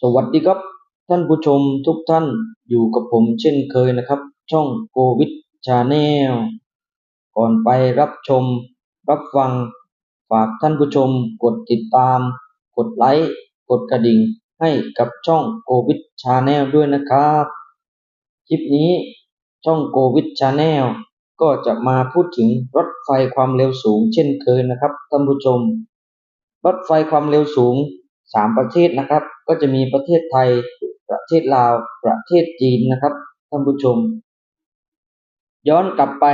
สวัสดีครับ ท่านผู้ชมทุกท่านอยู่กับผมเช่นเคยนะครับ ช่องโควิดชาแนลก่อนไปรับชม รับฟัง ฝากท่านผู้ชมกดติดตาม กดไลค์กดกระดิ่งให้กับช่องโควิดชาแนลด้วยนะครับ คลิปนี้ช่องโควิดชาแนลก็จะมาพูดถึงรถไฟความเร็วสูง เช่นเคยนะครับท่านผู้ชม รถไฟความเร็วสูงสามประเทศนะครับ ก็จะมีประเทศไทย ประเทศลาว ประเทศจีนนะครับท่านผู้ชม ย้อนกลับไป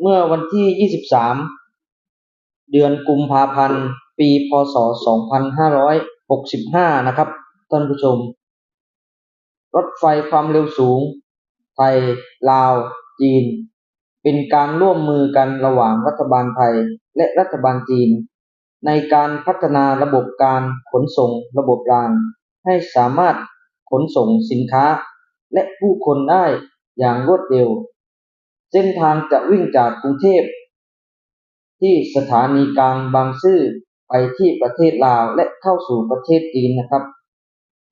เมื่อวันที่ 23 เดือนกุมภาพันธ์ ปี พศ 2565 นะครับท่านผู้ชม รถไฟความเร็วสูง ไทย ลาว จีน เป็นการร่วมมือกันระหว่างรัฐบาลไทยและรัฐบาลจีนในการพัฒนาระบบการขนส่งระบบราง ให้สามารถขนส่งสินค้าและผู้คนได้อย่างรวดเร็ว เส้นทางจะวิ่งจากกรุงเทพ ที่สถานีกลางบางซื่อไปที่ประเทศลาวและเข้าสู่ประเทศจีนนะครับ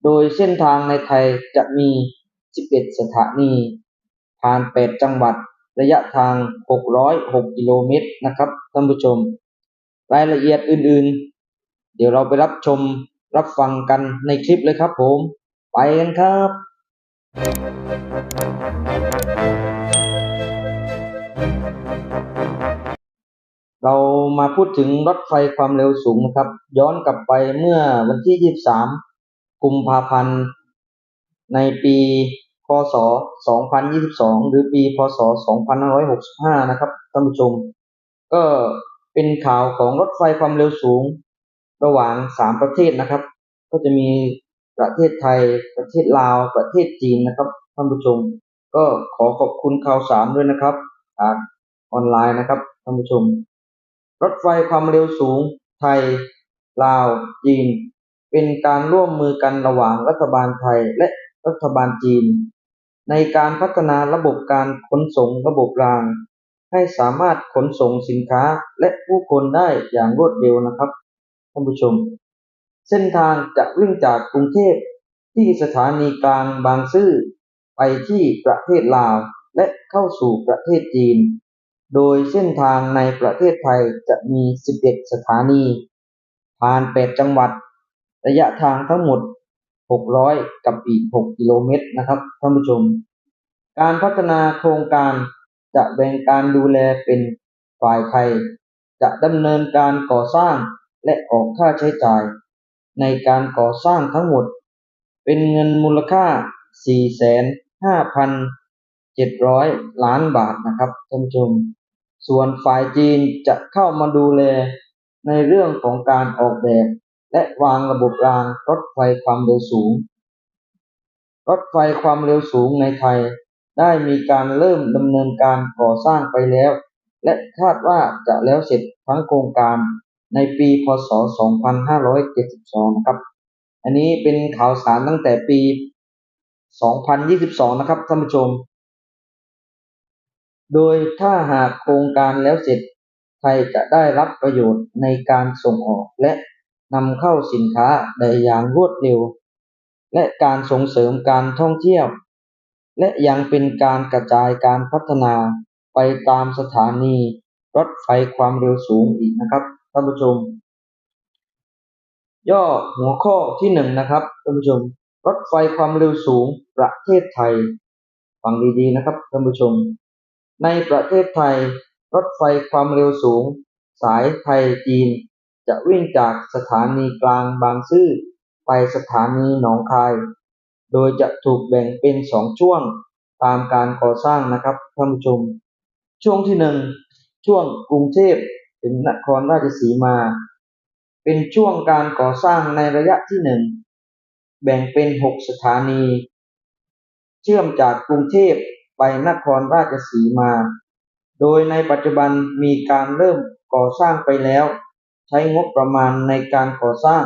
โดยเส้นทางในไทยจะมี 11 สถานี ผ่าน 8 จังหวัด ระยะทาง 606 กิโลเมตรนะครับท่านผู้ชม รายละเอียดอื่นๆ เดี๋ยวเราไปรับชม รับฟังกันในคลิปเลยครับผม ไปกันครับเรามาพูดถึงรถไฟความเร็วสูงนะครับ ย้อนกลับไปเมื่อวันที่ 23 กุมภาพันธ์ ในปีพศ 2022 หรือปีพศ 2565 นะครับท่านผู้ชม ก็เป็นข่าวของรถไฟความเร็วสูง ระหว่าง3ประเทศนะครับ ก็จะมีประเทศไทย ประเทศลาว ประเทศจีนนะครับท่านผู้ชม ก็ขอขอบคุณข่าวสารด้วยนะครับจากออนไลน์นะครับท่านผู้ชม รถไฟความเร็วสูง ไทย ลาว จีน เป็นการร่วมมือกันระหว่างรัฐบาลไทยและรัฐบาลจีน ในการพัฒนาระบบการขนส่งระบบราง ให้สามารถขนส่งสินค้าและผู้คนได้อย่างรวดเร็วนะครับานผู้ชม เส้นทางจะวิ่งจากกรุงเทพที่สถานีกลางบางซื่อไปที่ประเทศลาวและเข้าสู่ประเทศจีน โดยเส้นทางในประเทศไทยจะมี 11 สถานี ผ่าน 8 จังหวัด ระยะทางทั้งหมด 600 กับอีก 6 กิโลเมตรนะครับท่านผู้ชม การพัฒนาโครงการจะแบ่งการดูแลเป็นฝ่ายไทย จะดำเนินการก่อสร้าง และออกค่าใช้จ่าย ในการก่อสร้างทั้งหมด เป็นเงินมูลค่า 45,700 ล้านบาทนะครับท่านผู้ชม ส่วนฝ่ายจีนจะเข้ามาดูแลในเรื่องของการออกแบบ และวางระบบรางรถไฟความเร็วสูง รถไฟความเร็วสูงในไทยได้มีการเริ่มดำเนินการก่อสร้างไปแล้ว และคาดว่าจะแล้วเสร็จทั้งโครงการ ในปีพศ 2572 นะครับ อันนี้เป็นข่าวสารตั้งแต่ปี 2022 นะครับท่านผู้ชม โดยถ้าหากโครงการแล้วเสร็จไทยจะได้รับประโยชน์ในการส่งออกและนำเข้าสินค้าได้อย่างรวดเร็ว และการส่งเสริมการท่องเที่ยว และยังเป็นการกระจายการพัฒนาไปตามสถานีรถไฟความเร็วสูงอีกนะครับานผู้ชม ย่อหัวข้อที่หนึ่งนะครับท่านผู้ชม รถไฟความเร็วสูงประเทศไทยฟังดีๆนะครับท่านผู้ชม ในประเทศไทย รถไฟความเร็วสูง สายไทยจีน จะวิ่งจากสถานีกลางบางซื่อไปสถานีหนองคาย โดยจะถูกแบ่งเป็นสองช่วงตามการก่อสร้างนะครับท่านผู้ชม ช่วงที่หนึ่งช่วงกรุงเทพ ถึงนครราชสีมา เป็นช่วงการก่อสร้างในระยะที่หนึ่งแบ่งเป็นหกสถานี เชื่อมจากกรุงเทพไปนครราชสีมา โดยในปัจจุบันมีการเริ่มก่อสร้างไปแล้ว ใช้งบประมาณในการก่อสร้าง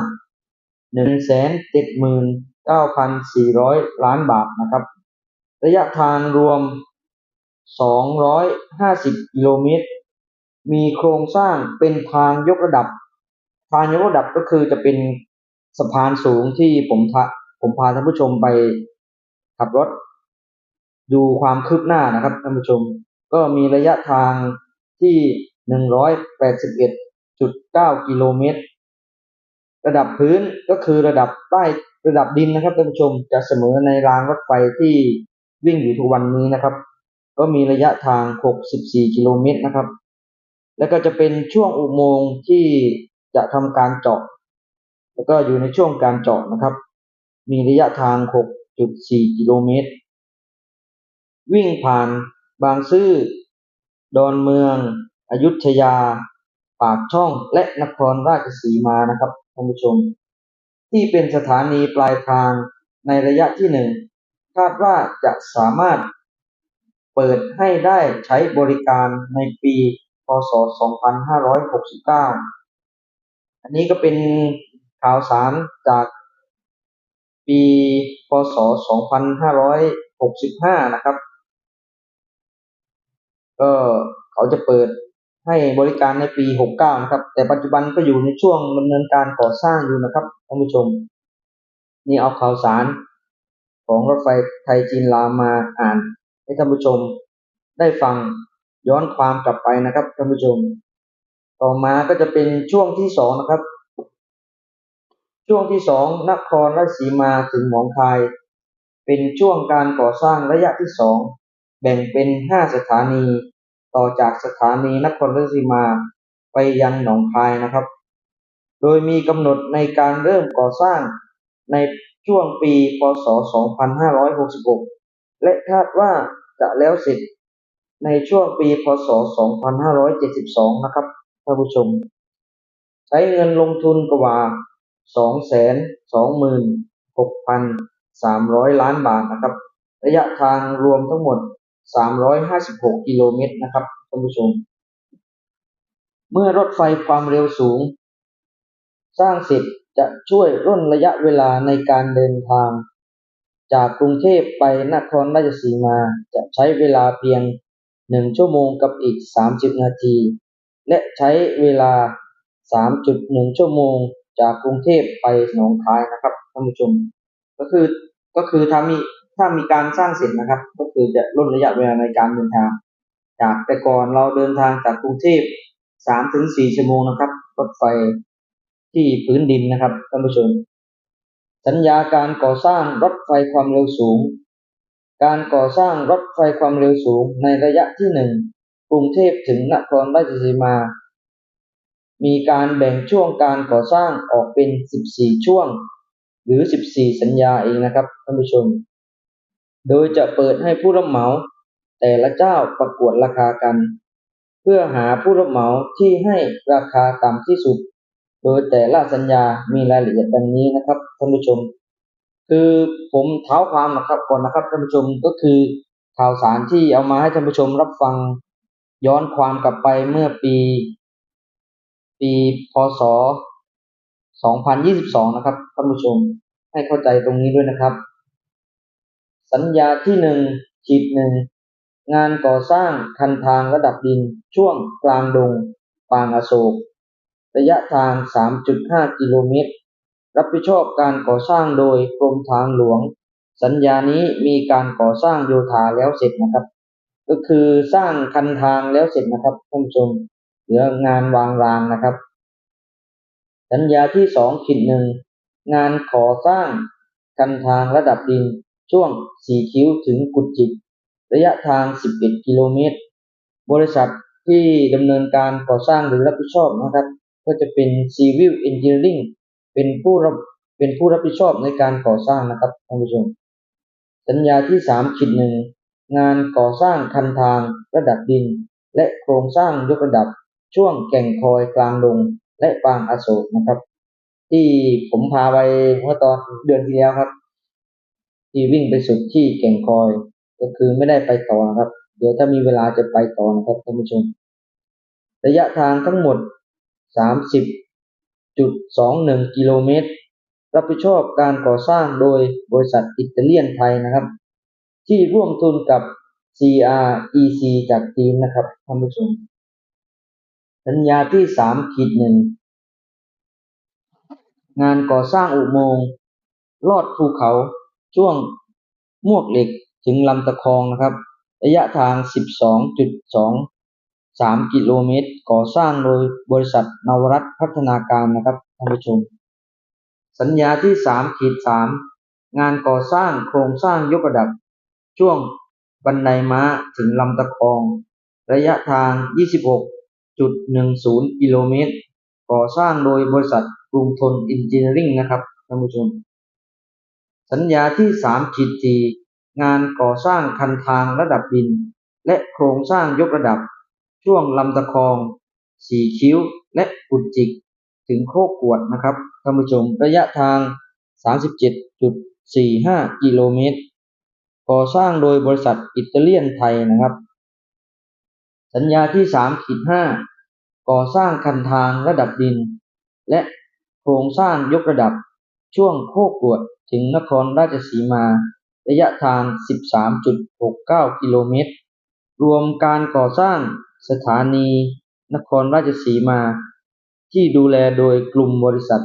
179,400 ล้านบาทนะครับ ระยะทางรวม 250 กิโลเมตร มีโครงสร้างเป็นทางยกระดับ ทางยกระดับก็คือจะเป็นสะพานสูงที่ผมผมพาท่านผู้ชมไปขับรถ ดูความคืบหน้านะครับท่านผู้ชม ก็มีระยะทางที่ 181.9 กิโลเมตร ระดับพื้นก็คือระดับใต้ระดับดินนะครับท่านผู้ชมจะเสมอในรางรถไฟที่วิ่งอยู่ทุกวันนี้นะครับ ก็มีระยะทาง 64 กิโลเมตรนะครับ แล้วก็จะเป็นช่วงอุโมงค์ที่จะทำการเจาะ แล้วก็อยู่ในช่วงการเจาะนะครับ มีระยะทาง 6.4 กิโลเมตร วิ่งผ่านบางซื่อ ดอนเมือง อยุธยา ปากช่อง และนครราชสีมานะครับท่านผู้ชม ที่เป็นสถานีปลายทางในระยะที่หนึ่งคาดว่าจะสามารถเปิดให้ได้ใช้บริการในปี ศ 2569 อันนี้ก็เป็นข่าวสารจากปี พศ 2565 นะครับ ก็เขาจะเปิดให้บริการในปี 69 นะครับ แต่ปัจจุบันก็อยู่ในช่วงดำเนินการก่อสร้างอยู่นะครับท่านผู้ชม นี่เอาข่าวสารของรถไฟไทยจีนลาวมาอ่านให้ท่านผู้ชมได้ฟัง ย้อนความกลับไปนะครับท่านผู้ชม ต่อมาก็จะเป็นช่วงที่สองนะครับ ช่วงที่สองนครราชสีมาถึงหนองคาย เป็นช่วงการก่อสร้างระยะที่สองแบ่งเป็นห้าสถานี ต่อจากสถานีนครราชสีมาไปยังหนองคายนะครับ โดยมีกำหนดในการเริ่มก่อสร้างในช่วงปี พศ 2566 และคาดว่าจะแล้วเสร็จ ในช่วงปีพศ 2572 นะครับท่านผู้ชม ใช้เงินลงทุนกว่า 226,300 ล้านบาทนะครับ ระยะทางรวมทั้งหมด 356 กิโลเมตรนะครับท่านผู้ชม เมื่อรถไฟความเร็วสูง สร้างเสร็จจะช่วยร่นระยะเวลาในการเดินทาง จากกรุงเทพไปนครราชสีมาจะใช้เวลาเพียง 1ชั่วโมงกับอีก30นาที และใช้เวลา3.1ชั่วโมงจากกรุงเทพไปหนองคายนะครับท่านผู้ชม ก็คือก็คือถ้ามีถ้ามีการสร้างเสร็จนะครับ ก็คือจะลดระยะเวลาในการเดินทาง จากแต่ก่อนเราเดินทางจากกรุงเทพ3ถึง4ชั่วโมงนะครับรถไฟที่พื้นดินนะครับท่านผู้ชม สัญญาการก่อสร้างรถไฟความเร็วสูง การก่อสร้างรถไฟความเร็วสูงในระยะที่หนึ่งกรุงเทพถึงนครราชสีมา มีการแบ่งช่วงการก่อสร้างออกเป็น 14 ช่วง หรือ 14 สัญญาเองนะครับท่านผู้ชม โดยจะเปิดให้ผู้รับเหมาแต่ละเจ้าประกวดราคากัน เพื่อหาผู้รับเหมาที่ให้ราคาต่ำที่สุด โดยแต่ละสัญญามีรายละเอียดดังนี้นะครับท่านผู้ชม คือผมเท้าความนะครับก่อนนะครับท่านผู้ชมก็คือข่าวสารที่เอามาให้ท่านผู้ชมรับฟังย้อนความกลับไปเมื่อปี ปีพศ 2022 นะครับท่านผู้ชมให้เข้าใจตรงนี้ด้วยนะครับ สัญญาที่หนึ่งขีดหนึ่งงานก่อสร้างคันทางระดับดินช่วงกลางดง ปางอโศก ระยะทาง 3.5 กิโลเมตร รับผิดชอบการก่อสร้างโดยกรมทางหลวง สัญญานี้มีการก่อสร้างโยธาแล้วเสร็จนะครับ ก็คือสร้างคันทางแล้วเสร็จนะครับท่านผู้ชมเหลืองานวางรางนะครับ สัญญาที่สองขีดหนึ่งงานก่อสร้างคันทางระดับดินช่วงสีคิ้วถึงกุดจิก ระยะทาง 11 กิโลเมตร บริษัทที่ดำเนินการก่อสร้างหรือรับผิดชอบนะครับ ก็จะเป็น Civil Engineering เป็นผู้รับเป็นผู้รับผิดชอบในการก่อสร้างนะครับท่านผู้ชมสัญญาที่สามขีดหนึ่งงานก่อสร้างคันทางระดับดิน และโครงสร้างยกระดับช่วงแก่งคอยกลางดงและปางอโศกนะครับ ที่ผมพาไปเมื่อตอนเดือนที่แล้วครับ ที่วิ่งไปสุดที่แก่งคอย ก็คือไม่ได้ไปต่อนะครับ เดี๋ยวถ้ามีเวลาจะไปต่อนะครับท่านผู้ชม ระยะทางทั้งหมด 30.21กิโลเมตร รับผิดชอบการก่อสร้างโดยบริษัทอิตาเลียนไทยนะครับ ที่ร่วมทุนกับ CREC จากจีนนะครับท่านผู้ชมสัญญาที่3ขีดหนึ่งงานก่อสร้างอุโมงค์ลอดภูเขาช่วงมวกเหล็กถึงลำตะคองนะครับ ระยะทาง 12.2 3 กิโลเมตร ก่อสร้างโดยบริษัทนวรัตพัฒนาการนะครับท่านผู้ชม สัญญาที่3ขีด3งานก่อสร้างโครงสร้างยกระดับ ช่วงบันไดม้าถึงลำตะคอง ระยะทาง 26.10 กิโลเมตร ก่อสร้างโดยบริษัทกรุงทนอินจิเนียริ่งนะครับท่านผู้ชม สัญญาที่3ขีด4งานก่อสร้างคันทางระดับดิน และโครงสร้างยกระดับ ช่วงลำตะคองสีคิ้ว และกุดจิก ถึงโคกกวดนะครับท่านผู้ชมระยะทาง 37.45 กิโลเมตรก่อสร้างโดยบริษัทอิตาเลียนไทยนะครับ สัญญาที่3ขีด5ก่อสร้างคันทางระดับดิน และโครงสร้างยกระดับช่วงโคกกวดถึงนครราชสีมา ระยะทาง 13.69 กิโลเมตร รวมการก่อสร้าง สถานีนครราชสีมา ที่ดูแลโดยกลุ่มบริษัท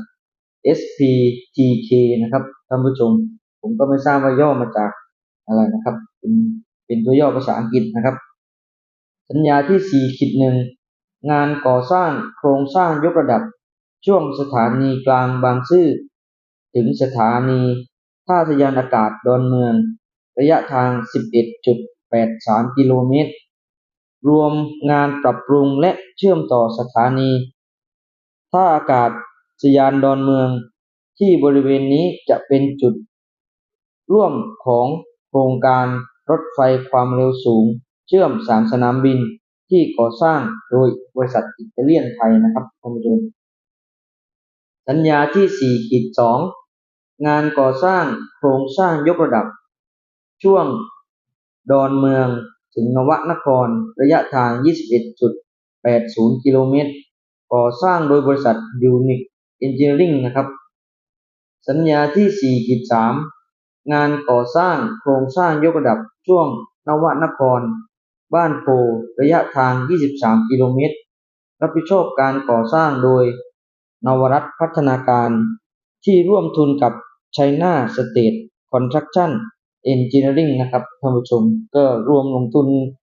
SPTK นะครับท่านผู้ชม ผมก็ไม่ทราบว่าย่อมาจากอะไรนะครับ เป็นเป็นตัวย่อภาษาอังกฤษนะครับ สัญญาที่4ขีดหนึ่งงานก่อสร้างโครงสร้างยกระดับ ช่วงสถานีกลางบางซื่อถึงสถานีท่าทยานอากาศดอนเมือง ระยะทาง 11.83 กิโลเมตร รวมงานปรับปรุงและเชื่อมต่อสถานีท่าอากาศยานดอนเมืองที่บริเวณนี้จะเป็นจุด ร่วมของโครงการรถไฟความเร็วสูง เชื่อมสามสนามบินที่ก่อสร้างโดยบริษัทอิตาเลียนไทยนะครับท่านผู้ชมสัญญาที่ 4 ขีด 2 งานก่อสร้างโครงสร้างยกระดับ ช่วงดอนเมือง ถึงนวนครระยะทาง 21.80 กิโลเมตร ก่อสร้างโดยบริษัทยูนิคเอนจิเนียริงนะครับ สัญญาที่ 4.3 งานก่อสร้างโครงสร้างยกระดับช่วงนวนคร บ้านโพระยะทาง 23 กิโลเมตร รับผิดชอบการก่อสร้างโดย นวรัตพัฒนาการที่ร่วมทุนกับ China State Construction Engineering นะครับท่านผู้ชมก็รวมลงทุน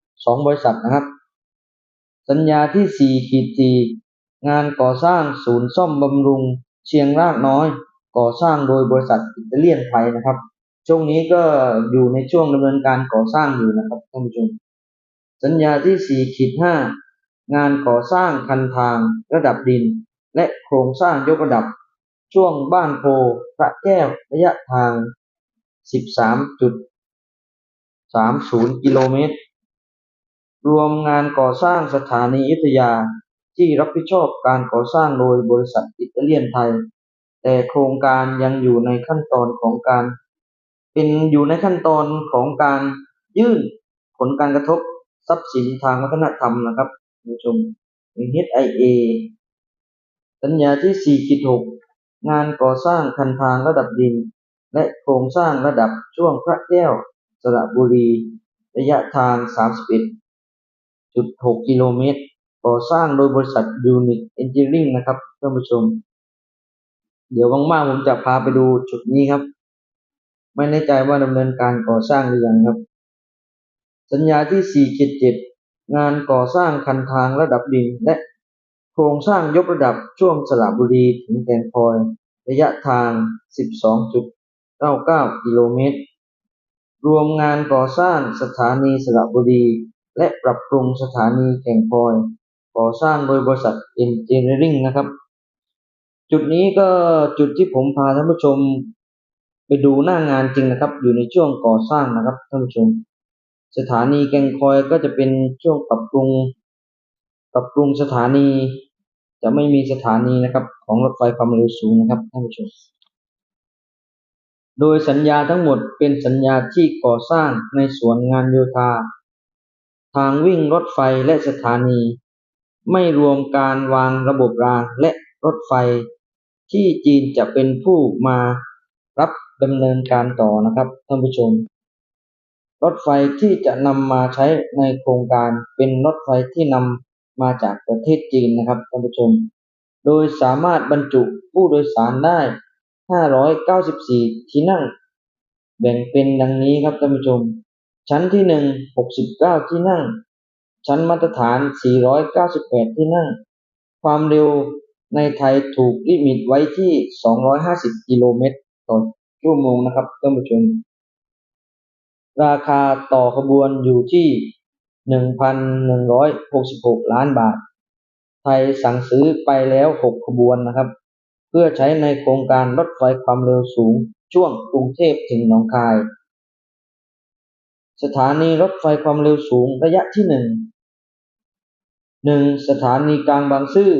2 บริษัทนะครับ สัญญาที่4ขีด4งานก่อสร้างศูนย์ซ่อมบำรุง เชียงรากน้อย ก่อสร้างโดยบริษัทอิตาเลียนไทยนะครับ ช่วงนี้ก็อยู่ในช่วงดำเนินการก่อสร้างอยู่นะครับท่านผู้ชม สัญญาที่4ขีด5งานก่อสร้างคันทางระดับดิน และโครงสร้างยกระดับช่วงบ้านโพพระแก้วระยะทาง 13.30กิโลเมตร รวมงานก่อสร้างสถานีอยุธยาที่รับผิดชอบการก่อสร้างโดยบริษัทอิตาเลียนไทย แต่โครงการยังอยู่ในขั้นตอนของการ เป็นอยู่ในขั้นตอนของการยื่นผลการกระทบทรัพย์สินทางวัฒนธรรมนะครับผู้ชม HIA สัญญาที่4.6 งานก่อสร้างคันทางระดับดิน และโครงสร้างระดับช่วงพระแก้วสระบุรี ระยะทาง 31.6 กิโลเมตร ก่อสร้างโดยบริษัทยูนิคเอนจิเนียริ่งนะครับท่านผู้ชม เดี๋ยวว่างๆผมจะพาไปดูจุดนี้ครับ ไม่แน่ใจว่าดำเนินการก่อสร้างหรือยังครับ สัญญาที่4ขีด7งานก่อสร้างคันทางระดับดินและโครงสร้างยกระดับช่วงสระบุรีถึงแก่งคอย ระยะทาง 99กิโลเมตร รวมงานก่อสร้างสถานีสระบุรี และปรับปรุงสถานีแก่งคอย ก่อสร้างโดยบริษัทเอนจิเนียริ่งนะครับ จุดนี้ก็จุดที่ผมพาท่านผู้ชมไปดูหน้างานจริงนะครับ อยู่ในช่วงก่อสร้างนะครับท่านผู้ชม สถานีแก่งคอยก็จะเป็นช่วงปรับปรุง ปรับปรุงสถานี จะไม่มีสถานีนะครับ ของรถไฟความเร็วสูงนะครับท่านผู้ชม โดยสัญญาทั้งหมดเป็นสัญญาที่ก่อสร้างในส่วนงานโยธา ทางวิ่งรถไฟและสถานี ไม่รวมการวางระบบรางและรถไฟ ที่จีนจะเป็นผู้มารับดำเนินการต่อนะครับท่านผู้ชม รถไฟที่จะนำมาใช้ในโครงการเป็นรถไฟที่นำมาจากประเทศจีนนะครับท่านผู้ชม โดยสามารถบรรจุผู้โดยสารได้ 594 ที่นั่ง แบ่งเป็นดังนี้ครับท่านผู้ชม ชั้นที่ 1 69 ที่นั่ง ชั้นมาตรฐาน 498 ที่นั่ง ความเร็วในไทยถูกลิมิตไว้ที่ 250 กิโลเมตรต่อชั่วโมงนะครับท่านผู้ชม ราคาต่อขบวนอยู่ที่ 1,166 ล้านบาท ไทยสั่งซื้อไปแล้ว 6 ขบวนนะครับ พื่อใช้ในโครงการรถไฟความเร็วสูงช่วงกรุงเทพถึงหนองคาย สถานีรถไฟความเร็วสูงระยะที่หนึ่งหนึ่งสถานีกลางบางซื่อ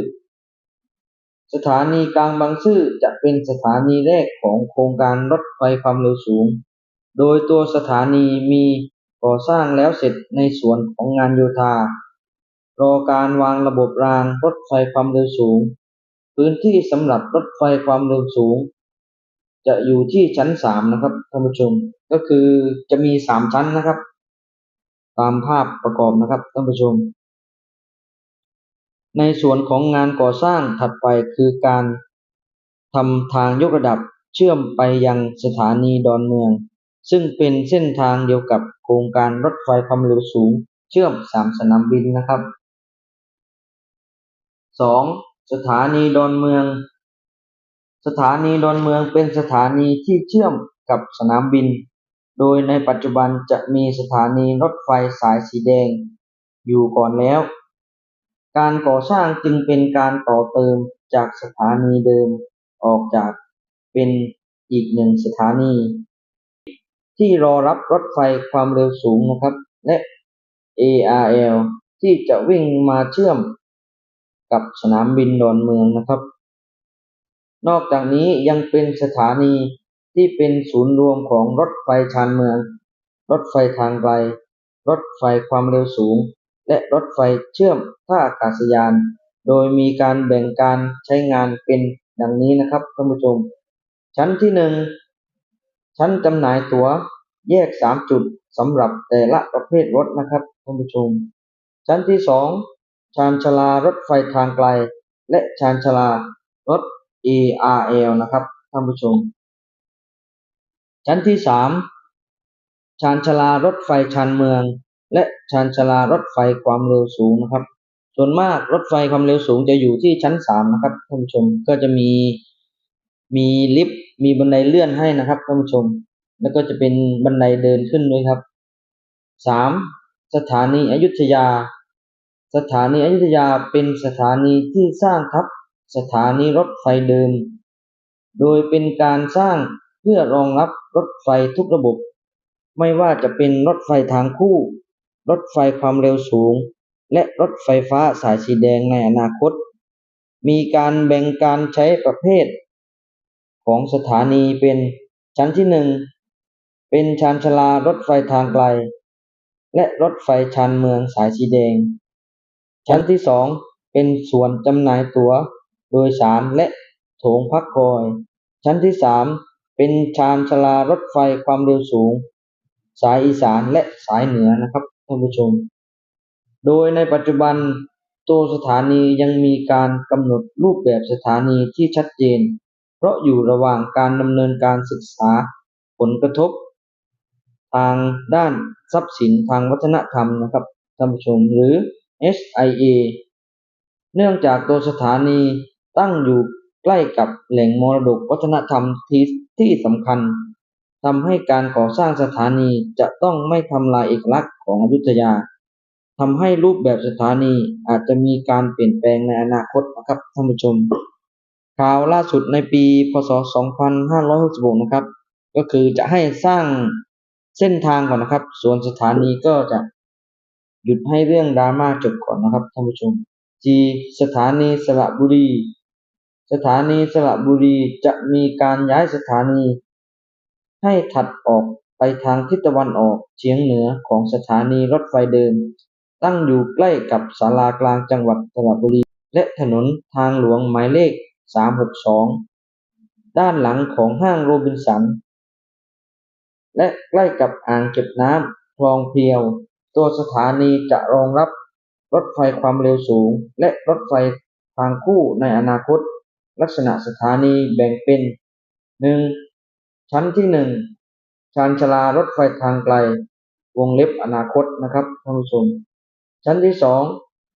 สถานีกลางบางซื่อจะเป็นสถานีแรกของโครงการรถไฟความเร็วสูง โดยตัวสถานีมีก่อสร้างแล้วเสร็จในส่วนของงานโยธารอการวางระบบรางรถไฟความเร็วสูง พื้นที่สำหรับรถไฟความเร็วสูง จะอยู่ที่ชั้นสามนะครับท่านผู้ชมก็คือจะมีสามชั้นนะครับ ตามภาพประกอบนะครับท่านผู้ชม ในส่วนของงานก่อสร้างถัดไปคือการทำทางยกระดับเชื่อมไปยังสถานีดอนเมือง ซึ่งเป็นเส้นทางเดียวกับโครงการรถไฟความเร็วสูง เชื่อมสามสนามบินนะครับสอง สถานีดอนเมือง สถานีดอนเมืองเป็นสถานีที่เชื่อมกับสนามบิน โดยในปัจจุบันจะมีสถานีรถไฟสายสีแดง อยู่ก่อนแล้ว การก่อสร้างจึงเป็นการต่อเติมจากสถานีเดิมออกจากเป็นอีกหนึ่งสถานี ที่รอรับรถไฟความเร็วสูงนะครับ และ ARL ที่จะวิ่งมาเชื่อม กับสนามบินดอนเมืองนะครับ นอกจากนี้ยังเป็นสถานีที่เป็นศูนย์รวมของรถไฟชานเมือง รถไฟทางไกล รถไฟความเร็วสูง และรถไฟเชื่อมท่าอากาศยาน โดยมีการแบ่งการใช้งานเป็นดังนี้นะครับท่านผู้ชม ชั้นที่หนึ่งชั้นจำหน่ายตั๋วแยกสามจุดสำหรับแต่ละประเภทรถนะครับท่านผู้ชม ชั้นที่สอง ชานชาลารถไฟทางไกล และชานชาลารถ ARL นะครับท่านผู้ชม ชั้นที่สามชานชาลารถไฟชานเมือง และชานชาลารถไฟความเร็วสูงนะครับ ส่วนมากรถไฟความเร็วสูงจะอยู่ที่ชั้นสามนะครับท่านผู้ชมก็จะมีมีลิฟต์มีบันไดเลื่อนให้นะครับท่านผู้ชม แล้วก็จะเป็นบันไดเดินขึ้นด้วยครับสามสถานีอยุธยา สถานีอยุธยาเป็นสถานีที่สร้างทับสถานีรถไฟเดิม โดยเป็นการสร้างเพื่อรองรับรถไฟทุกระบบ ไม่ว่าจะเป็นรถไฟทางคู่ รถไฟความเร็วสูง และรถไฟฟ้าสายสีแดงในอนาคต มีการแบ่งการใช้ประเภท ของสถานีเป็นชั้นที่หนึ่งเป็นชานชลารถไฟทางไกล และรถไฟชานเมืองสายสีแดง ชั้นที่สองเป็นส่วนจำหน่ายตั๋วโดยสารและโถงพักคอย ชั้นที่สามเป็นชานชลารถไฟความเร็วสูง สายอีสานและสายเหนือนะครับท่านผู้ชม โดยในปัจจุบันตัวสถานียังมีการกำหนดรูปแบบสถานีที่ชัดเจน เพราะอยู่ระหว่างการดำเนินการศึกษาผลกระทบ ทางด้านทรัพย์สินทางวัฒนธรรมนะครับท่านผู้ชมหรือ SIA เนื่องจากตัวสถานีตั้งอยู่ใกล้กับแหล่งมรดกวัฒนธรรมที่ที่สำคัญทำให้การก่อสร้างสถานีจะต้องไม่ทำลายเอกลักษณ์ของอยุธยาทำให้รูปแบบสถานีอาจจะมีการเปลี่ยนแปลงในอนาคตนะครับท่านผู้ชมข่าวล่าสุดในปี พศ 2566 นะครับ ก็คือจะให้สร้างเส้นทางก่อนนะครับ ส่วนสถานีก็จะ หยุดให้เรื่องดราม่าจบก่อนนะครับท่านผู้ชม G สถานีสระบุรี สถานีสระบุรีจะมีการย้ายสถานี ให้ถัดออกไปทางทิศตะวันออกเฉียงเหนือของสถานีรถไฟเดิม ตั้งอยู่ใกล้กับศาลากลางจังหวัดสระบุรี และถนนทางหลวงหมายเลข 362 ด้านหลังของห้างโรบินสัน และใกล้กับอ่างเก็บน้ำคลองเพียว ตัวสถานีจะรองรับรถไฟความเร็วสูง และรถไฟทางคู่ในอนาคต ลักษณะสถานีแบ่งเป็นหนึ่งชั้นที่หนึ่งชานชลารถไฟทางไกล วงเล็บอนาคตนะครับท่านผู้ชมชั้นที่สอง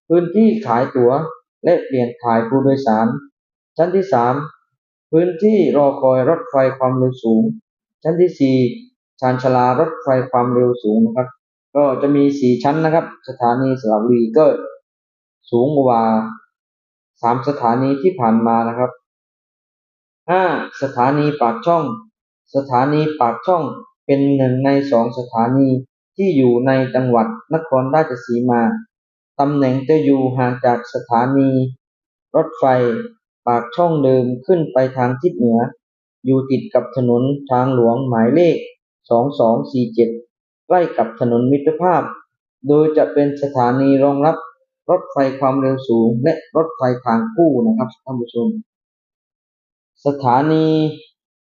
พื้นที่ขายตั๋ว และเปลี่ยนถ่ายผู้โดยสาร ชั้นที่สามพื้นที่รอคอยรถไฟความเร็วสูง ชั้นที่สี่ชานชลารถไฟความเร็วสูงนะครับ ก็จะมีสี่ชั้นนะครับ สถานีสระบุรีก็สูงกว่าสามสถานีที่ผ่านมานะครับห้าสถานีปากช่อง สถานีปากช่องเป็นหนึ่งในสองสถานีที่อยู่ในจังหวัดนครราชสีมา ตำแหน่งจะอยู่ห่างจากสถานี รถไฟ ปากช่องเดิมขึ้นไปทางทิศเหนือ อยู่ติดกับถนนทางหลวงหมายเลข 2247 ใกล้กับถนนมิตรภาพ โดยจะเป็นสถานีรองรับรถไฟความเร็วสูง และรถไฟทางคู่นะครับท่านผู้ชม สถานี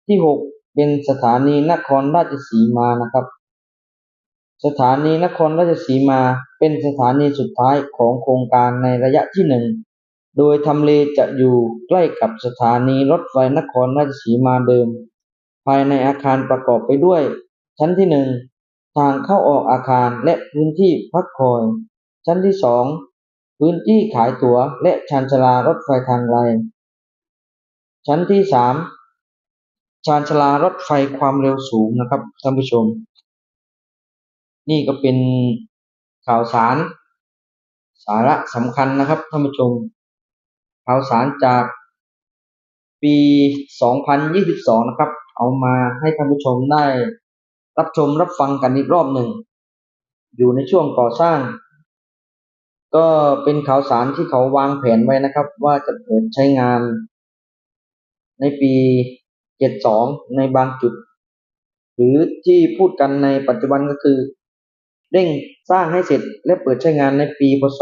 ที่หกเป็นสถานีนครราชสีมานะครับ สถานีนครราชสีมาเป็นสถานีสุดท้ายของโครงการในระยะที่หนึ่งโดยทำเลจะอยู่ใกล้กับสถานีรถไฟนครราชสีมาเดิม ภายในอาคารประกอบไปด้วย ชั้นที่หนึ่ง ทางเข้าออกอาคารและพื้นที่พักคอย ชั้นที่สองพื้นที่ขายตั๋วและชานชลารถไฟทางไกล ชั้นที่สามชานชลารถไฟความเร็วสูงนะครับท่านผู้ชม นี่ก็เป็นข่าวสาร สาระสำคัญนะครับท่านผู้ชม ข่าวสารจากปี 2022 นะครับ เอามาให้ท่านผู้ชมได้ รับชมรับฟังกันอีกรอบหนึ่ง อยู่ในช่วงก่อสร้าง ก็เป็นข่าวสารที่เขาวางแผนไว้นะครับ ว่าจะเปิดใช้งาน ในปี 72 ในบางจุด หรือที่พูดกันในปัจจุบันก็คือ เร่งสร้างให้เสร็จและเปิดใช้งานในปีพศ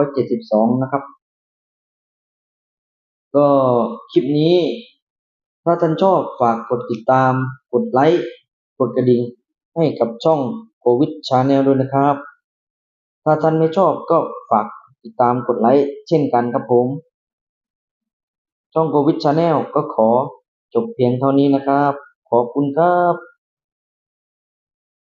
2572 นะครับ ก็คลิปนี้ถ้าท่านชอบฝากกดติดตาม กดไลค์ กดกระดิ่งให้กับช่องโควิดชาแนลด้วยนะครับ ถ้าท่านไม่ชอบก็ฝากติดตามกดไลค์เช่นกันครับผม ช่องโควิดชาแนลก็ขอจบเพียงเท่านี้นะครับ ขอบคุณครับ